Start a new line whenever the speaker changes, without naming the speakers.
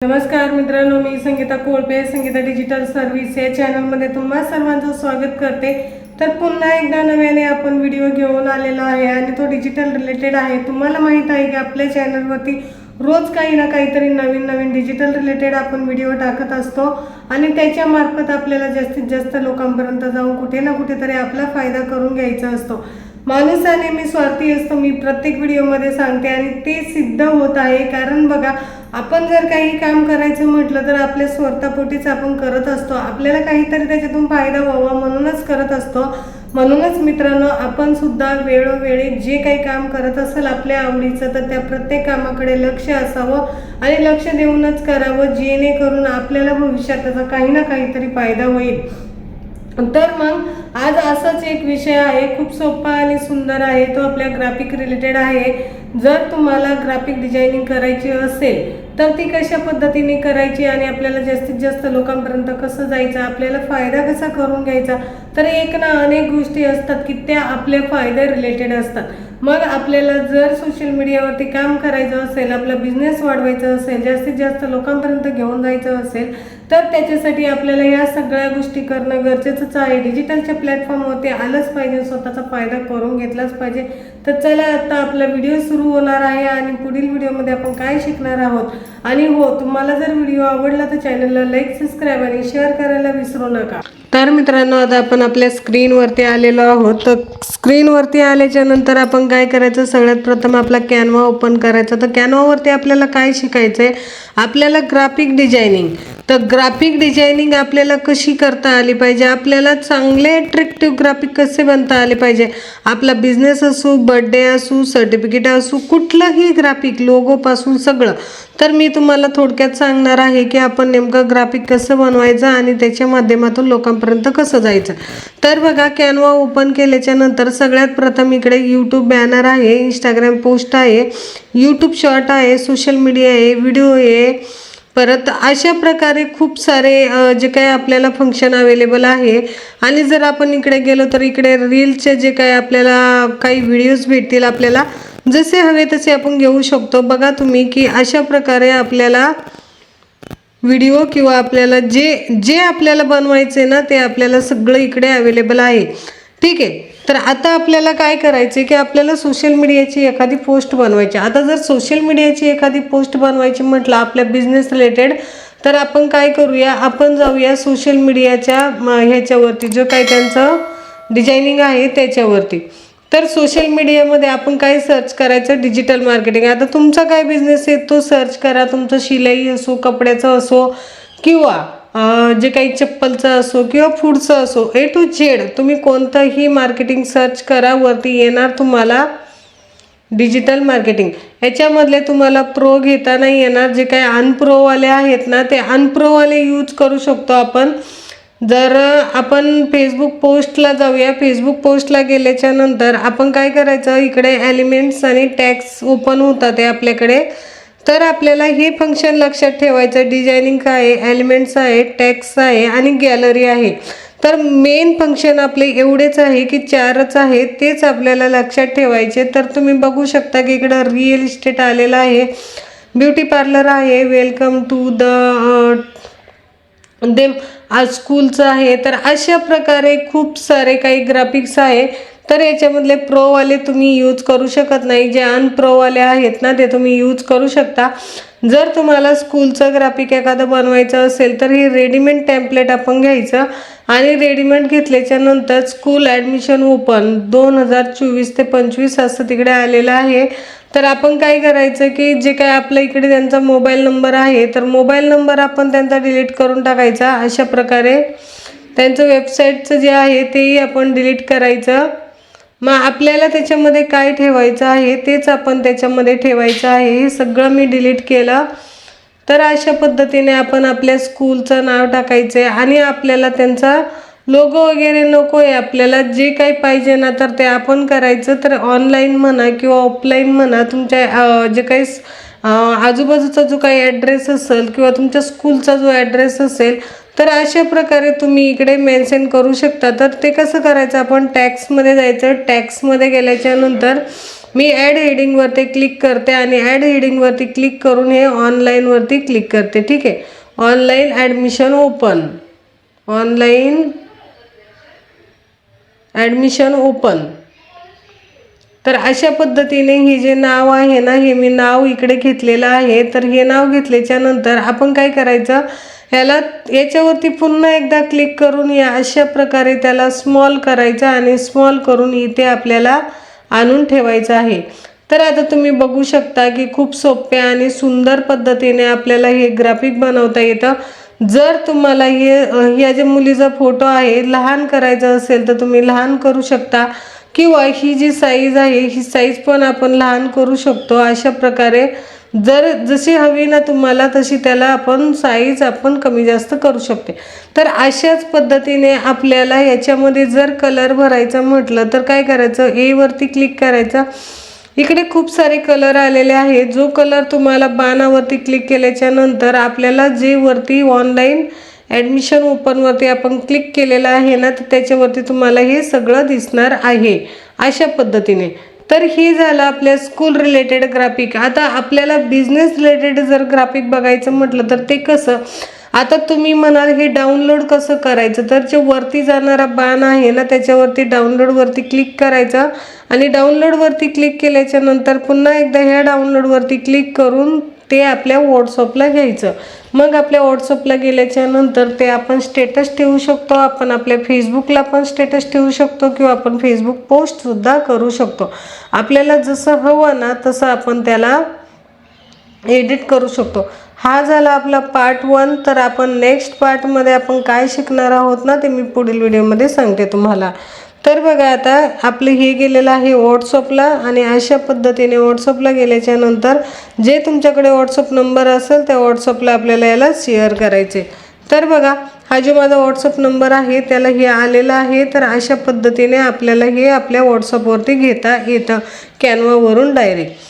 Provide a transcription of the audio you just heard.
नमस्कार मित्रांनो मी संगीता कोळपे संगीता डिजिटल सर्व्हिस या चॅनलमध्ये तुम्हा सर्वांचं स्वागत करते. तर पुन्हा एकदा नव्याने आपण व्हिडिओ घेऊन आलेलो आहे आणि तो डिजिटल रिलेटेड आहे. तुम्हाला माहीत आहे की आपल्या चॅनलवरती रोज काही ना काहीतरी नवीन नवीन डिजिटल रिलेटेड आपण व्हिडिओ टाकत असतो आणि त्याच्या मार्फत आपल्याला जास्तीत जास्त लोकांपर्यंत जाऊन कुठे ना कुठेतरी आपला फायदा करून घ्यायचा असतो. माणूस हा नेहमी स्वार्थी असतो मी प्रत्येक व्हिडिओमध्ये सांगते आणि ते सिद्ध होत आहे. कारण बघा आपण जर काही काम करायचं म्हटलं तर आपल्या स्वार्थापोटीच आपण करत असतो. आपल्याला काहीतरी त्याच्यातून फायदा व्हावा म्हणूनच करत असतो. म्हणूनच मित्रांनो आपण सुद्धा वेळोवेळी जे काही काम करत असेल आपल्या आवडीचं तर त्या प्रत्येक कामाकडे लक्ष असावं आणि लक्ष देऊनच करावं जेणेकरून आपल्याला भविष्यात त्याचा काही ना काहीतरी फायदा होईल. तर मग आज असाच एक विषय आहे खूप सोपा आणि सुंदर आहे तो आपल्या ग्राफिक रिलेटेड आहे. जर तुम्हाला ग्राफिक डिझायनिंग करायची असेल तर ती कशा पद्धतीने करायची आणि आपल्याला जास्तीत जास्त लोकांपर्यंत कसं जायचं आपल्याला फायदा कसा करून घ्यायचा तर एक ना अनेक गोष्टी असतात की त्या आपल्या फायद्या रिलेटेड असतात. मग आपल्याला जर सोशल मीडियावरती काम करायचं असेल आपला बिझनेस वाढवायचा असेल जास्तीत जास्त लोकांपर्यंत घेऊन जायचं असेल तर त्याच्यासाठी आपल्याला या सगळ्या गोष्टी करणं गरजेचंच आहे. डिजिटलच्या प्लॅटफॉर्मवरती आलंच पाहिजे स्वतःचा फायदा करून घेतलाच पाहिजे. तर चला आता आपला व्हिडिओ सुरू होणार आहे आणि पुढील व्हिडिओमध्ये आपण काय शिकणार आहोत? आणि हो तुम्हाला जर व्हिडिओ आवडला तर चॅनलला लाईक सबस्क्राईब आणि शेअर करायला विसरू नका. तर मित्रांनो आता आपण आपल्या स्क्रीनवरती आलेलो आहोत. तर स्क्रीनवरती आल्याच्यानंतर आपण काय करायचं? सगळ्यात प्रथम आपला कॅनवा ओपन करायचा. तर कॅनवावरती आपल्याला काय शिकायचं आहे आपल्याला ग्राफिक डिझायनिंग तर ग्राफिक डिझायनिंग आपल्याला कशी करता आली पाहिजे? आपल्याला चांगले अट्रॅक्टिव्ह ग्राफिक कसे बनता आले पाहिजे? आपला बिझनेस असू बड्डे असू सर्टिफिकेट असू कुठलंही ग्राफिक लोगोपासून सगळं. तर मी तुम्हाला थोडक्यात सांगणार आहे की आपण नेमकं ग्राफिक कसं बनवायचं आणि त्याच्या माध्यमातून लोकांपर्यंत कसं जायचं. तर बघा कॅनवा ओपन केल्याच्यानंतर सगळ्यात प्रथम इकडे यूट्यूब बॅनर आहे इंस्टाग्राम पोस्ट आहे यूट्यूब शॉर्ट आहे सोशल मीडिया आहे व्हिडिओ आहे. परत अशा प्रकारे खूप सारे जे काही आपल्याला फंक्शन अवेलेबल आहे. आणि जर आपण इकडे गेलो तर इकडे रीलचे जे काही आपल्याला काही व्हिडिओज भेटतील आपल्याला जसे हवे तसे आपण घेऊ शकतो. बघा तुम्ही की अशा प्रकारे आपल्याला व्हिडिओ किंवा आपल्याला जे जे आपल्याला बनवायचे ना ते आपल्याला सगळं इकडे अवेलेबल आहे. ठीक आहे. तर आता आपल्याला काय करायचे की आपल्याला सोशल मीडियाची एखादी पोस्ट बनवायची. आता जर सोशल मीडियाची एखादी पोस्ट बनवायची म्हटलं आपल्या बिझनेस रिलेटेड तर आपण काय करूया? आपण जाऊया सोशल मीडियाच्या ह्याच्यावरती जो काय त्यांचं डिझायनिंग आहे त्याच्यावरती. तर सोशल मीडियामध्ये आपण काय सर्च करायचं? डिजिटल मार्केटिंग आता तुमचा काय बिझनेस आहे? तो सर्च करा. तुमचं शिलाई असो कपड्याचं असो किंवा जे काही चप्पलचं असो किंवा फूडचं असो ए टू झेड तुम्ही कोणतंही मार्केटिंग सर्च करा वरती येणार तुम्हाला डिजिटल मार्केटिंग याच्यामधले तुम्हाला प्रो घेता नाही येणार जे काही अनप्रोवाले आहेत ना ते अनप्रोवाले यूज करू शकतो आपण. जर आपण फेसबुक पोस्टला जाऊया फेसबुक पोस्टला गेल्याच्यानंतर आपण काय करायचं इकडे एलिमेंट्स आणि टॅक्स ओपन होतात आहे आपल्याकडे. तर आपल्याला हे फंक्शन लक्षात ठेवायचं डिझायनिंग काय आहे एलिमेंट्स आहे टॅक्स आहे आणि गॅलरी आहे. तर मेन फंक्शन आपले एवढेच आहे की चारच आहे तेच आपल्याला लक्षात ठेवायचे. तर तुम्ही बघू शकता की इकडं रिअल इस्टेट आलेलं आहे. ब्युटी पार्लर आहे. वेलकम टू द दे आज स्कूलचं आहे. तर अशा प्रकारे खूप सारे काही ग्राफिक्स आहे. तर याच्यामधले प्रोवाले तुम्ही यूज करू शकत नाही. जे अनप्रोवाले आहेत ना ते तुम्ही यूज करू शकता. जर तुम्हाला स्कूलचं ग्राफिक एखादं बनवायचं असेल तर हे रेडीमेड टेम्पलेट आपण घ्यायचं. आणि रेडीमेड घेतल्याच्या नंतर स्कूल ॲडमिशन ओपन दोन हजार चोवीस ते पंचवीस असं तिकडे आलेलं आहे. तर आपण काय करायचं की जे काय आपल्या इकडे त्यांचा मोबाईल नंबर आहे तर मोबाईल नंबर आपण त्यांचा डिलीट करून टाकायचा अशा प्रकारे. त्यांचं वेबसाईटचं जे आहे तेही आपण डिलीट करायचं. मग आपल्याला त्याच्यामध्ये काय ठेवायचं आहे तेच आपण त्याच्यामध्ये ठेवायचं आहे. हे सगळं मी डिलीट केलं. तर अशा पद्धतीने आपण आपल्या स्कूलचं नाव टाकायचं आहे आणि आपल्याला त्यांचा लोगो वगैरे नको आहे आपल्याला जे काही पाहिजे ना तर ते आपण करायचं. तर ऑनलाईन म्हणा किंवा ऑफलाईन म्हणा तुमच्या जे काही आजूबाजूचा जो काही ॲड्रेस असेल किंवा तुमच्या स्कूलचा जो ॲड्रेस असेल तर अशा प्रकारे तुम्ही इकडे मेन्शन करू शकता. तर ते कसं करायचं? आपण टॅक्समध्ये जायचं. टॅक्समध्ये गेल्याच्यानंतर मी ॲड हेडिंगवरती क्लिक करते आणि ॲड हेडिंगवरती क्लिक करून हे ऑनलाईनवरती क्लिक करते. ठीक आहे? Online admission open online admission open तर अशा पद्धतीने हे जे नाव आहे ना हे मी नाव इकडे घेतलेलं आहे. तर हे नाव घेतल्याच्यानंतर आपण काय करायचं? ह्याला याच्यावरती पुन्हा एकदा क्लिक करून या अशा प्रकारे त्याला स्मॉल करायचं आणि स्मॉल करून इथे आपल्याला आणून ठेवायचं आहे. तर आता तुम्ही बघू शकता की खूप सोप्या आणि सुंदर पद्धतीने आपल्याला हे ग्राफिक बनवता येतं. जर तुम्हाला हे ह्या ज्या मुलीचा फोटो आहे लहान करायचा असेल तर तुम्ही लहान करू शकता. किंवा ही जी साईज आहे ही साईज पण आपण लहान करू शकतो. अशा प्रकारे जर जशी हवी ना तुम्हाला तशी त्याला आपण साईज आपण कमी जास्त करू शकते. तर अशाच पद्धतीने आपल्याला याच्यामध्ये जर कलर भरायचा म्हटलं तर काय करायचं? एवरती क्लिक करायचं. इकडे खूप सारे कलर आलेले आहेत. जो कलर तुम्हाला बाणावरती क्लिक केल्याच्यानंतर आपल्याला जे वरती ऑनलाईन ॲडमिशन ओपनवरती आपण क्लिक केलेलं आहे ना तर त्याच्यावरती तुम्हाला हे सगळं दिसणार आहे. अशा पद्धतीने. तर हे झालं आपल्या स्कूल रिलेटेड ग्राफिक आता आपल्याला बिझनेस रिलेटेड जर ग्राफिक बघायचं म्हटलं तर ते कसं? आता तुम्ही म्हणाल हे डाउनलोड कसं करायचं? तर जे वरती जाणारा बाण आहे ना त्याच्यावरती डाउनलोडवरती क्लिक करायचा आणि डाउनलोडवरती क्लिक केल्याच्यानंतर पुन्हा एकदा ह्या डाउनलोडवरती क्लिक करून ते आपल्या व्हॉट्सअपला घ्यायचं. मग आपल्या व्हॉट्सअपला गेल्याच्यानंतर ते आपण स्टेटस ठेवू शकतो आपण आपल्या फेसबुकला पण स्टेटस ठेवू शकतो किंवा आपण फेसबुक पोस्टसुद्धा करू शकतो. आपल्याला जसं हवं ना तसं आपण त्याला एडिट करू शकतो. हा झाला आपला पार्ट वन तर आपण नेक्स्ट पार्टमध्ये आपण काय शिकणार आहोत ना ते मी पुढील व्हिडिओमध्ये सांगते तुम्हाला. तर बघा आता आपलं हे गेलेलं आहे व्हॉट्सअपला आणि अशा पद्धतीने व्हॉट्सअपला गेल्याच्यानंतर जे तुमच्याकडे व्हॉट्सअप नंबर असेल त्या व्हॉट्सअपला आपल्याला याला शेअर करायचे. तर बघा हा जो माझा व्हॉट्सअप नंबर आहे त्याला हे आलेला आहे तर अशा पद्धतीने आपल्याला हे आपल्या व्हॉट्सअपवरती घेता येतं कॅनवावरून डायरेक्ट